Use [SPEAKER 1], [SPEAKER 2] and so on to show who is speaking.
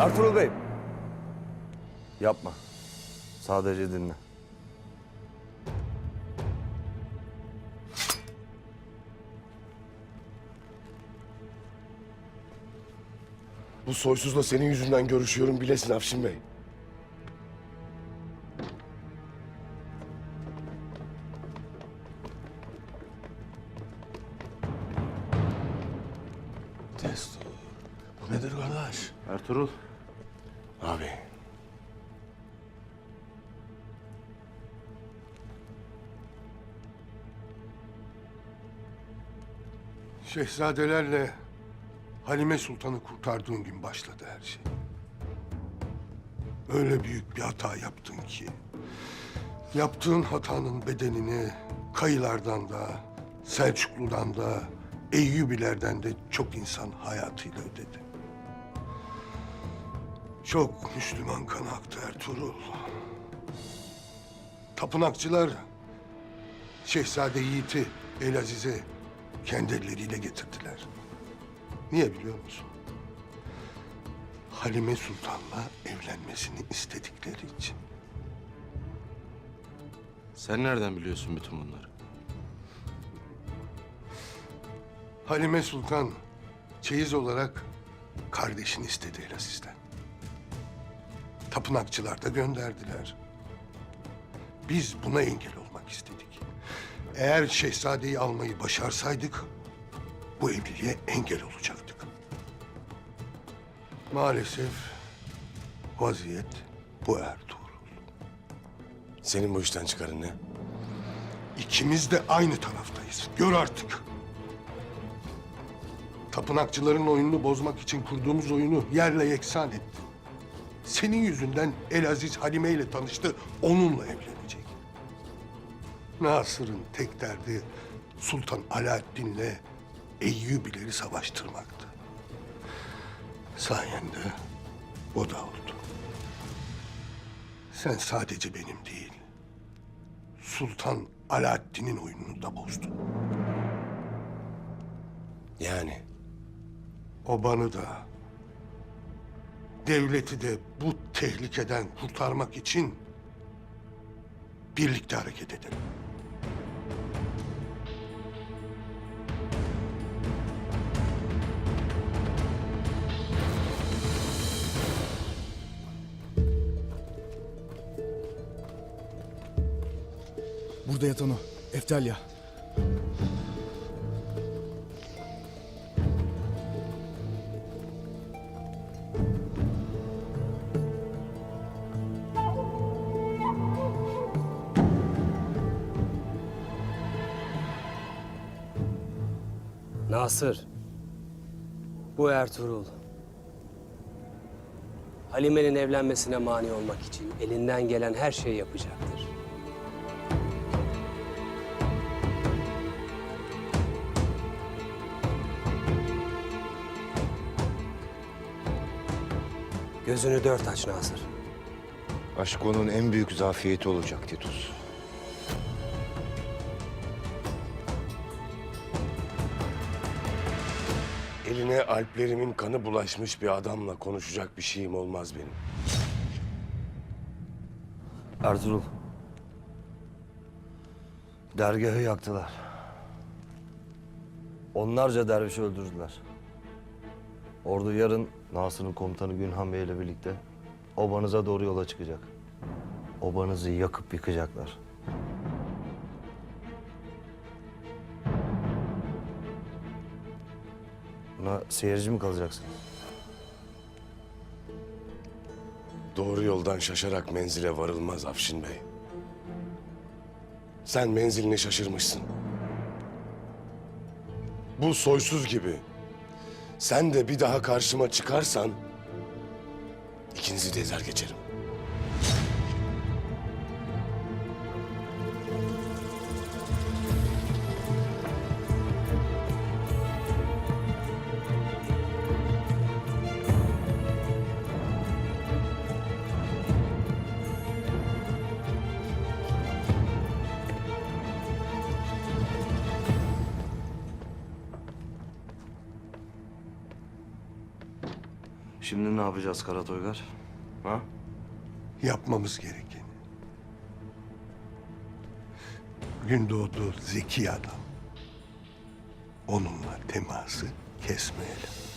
[SPEAKER 1] Ertuğrul Bey. Yapma. Sadece dinle.
[SPEAKER 2] Bu soysuzla senin yüzünden görüşüyorum bilesin Afşin Bey. Destur. Bu nedir kardeş?
[SPEAKER 1] Ertuğrul.
[SPEAKER 2] Abi.
[SPEAKER 3] Şehzadelerle Halime Sultan'ı kurtardığın gün başladı her şey. Öyle büyük bir hata yaptın ki... ...yaptığın hatanın bedenini kayılardan da, Selçuklu'dan da, Eyyubilerden de çok insan hayatıyla ödedi. Çok Müslüman kanı aktı Ertuğrul. Tapınakçılar Şehzade Yiğit'i Elaziz'e kendi elleriyle getirdiler. Niye biliyor musun? Halime Sultan'la evlenmesini istedikleri için.
[SPEAKER 4] Sen nereden biliyorsun bütün bunları?
[SPEAKER 3] Halime Sultan çeyiz olarak kardeşini istedi Elaziz'den. Tapınakçılar da gönderdiler. Biz buna engel olmak istedik. Eğer şehzadeyi almayı başarsaydık bu evliliğe engel olacaktık. Maalesef vaziyet bu Ertuğrul.
[SPEAKER 2] Senin bu işten çıkarın ne?
[SPEAKER 3] İkimiz de aynı taraftayız. Gör artık. Tapınakçıların oyununu bozmak için kurduğumuz oyunu yerle yeksan etti. Senin yüzünden Elaziz Halime ile tanıştı, onunla evlenecek. Nasır'ın tek derdi Sultan Alaaddin'le Eyyubileri savaştırmaktı. Sayende o da oldu. Sen sadece benim değil, Sultan Alaaddin'in oyununu da bozdun.
[SPEAKER 2] Yani
[SPEAKER 3] Obanı da, devleti de bu tehlikeden kurtarmak için birlikte hareket edelim.
[SPEAKER 5] Burada yatan o. Eftalya.
[SPEAKER 6] Nasır. Bu Ertuğrul. Halime'nin evlenmesine mani olmak için elinden gelen her şeyi yapacaktır. Gözünü dört aç Nasır.
[SPEAKER 7] Aşk onun en büyük zafiyeti olacak Titus.
[SPEAKER 2] Eline alplerimin kanı bulaşmış bir adamla konuşacak bir şeyim olmaz benim.
[SPEAKER 1] Ertuğrul. Dergahı yaktılar. Onlarca dervişi öldürdüler. Ordu yarın Nasır'ın komutanı Günhan Bey ile birlikte obanıza doğru yola çıkacak. Obanızı yakıp yıkacaklar. Buna seyirci mi kalacaksın?
[SPEAKER 2] Doğru yoldan şaşarak menzile varılmaz Afşin Bey. Sen menzilini şaşırmışsın. Bu soysuz gibi. Sen de bir daha karşıma çıkarsan... ...ikinizi de ezer geçerim.
[SPEAKER 1] Şimdi ne yapacağız Kara Toygar? Ha?
[SPEAKER 3] Yapmamız gerekeni. Gündoğdu zeki adam. Onunla teması kesmeyelim.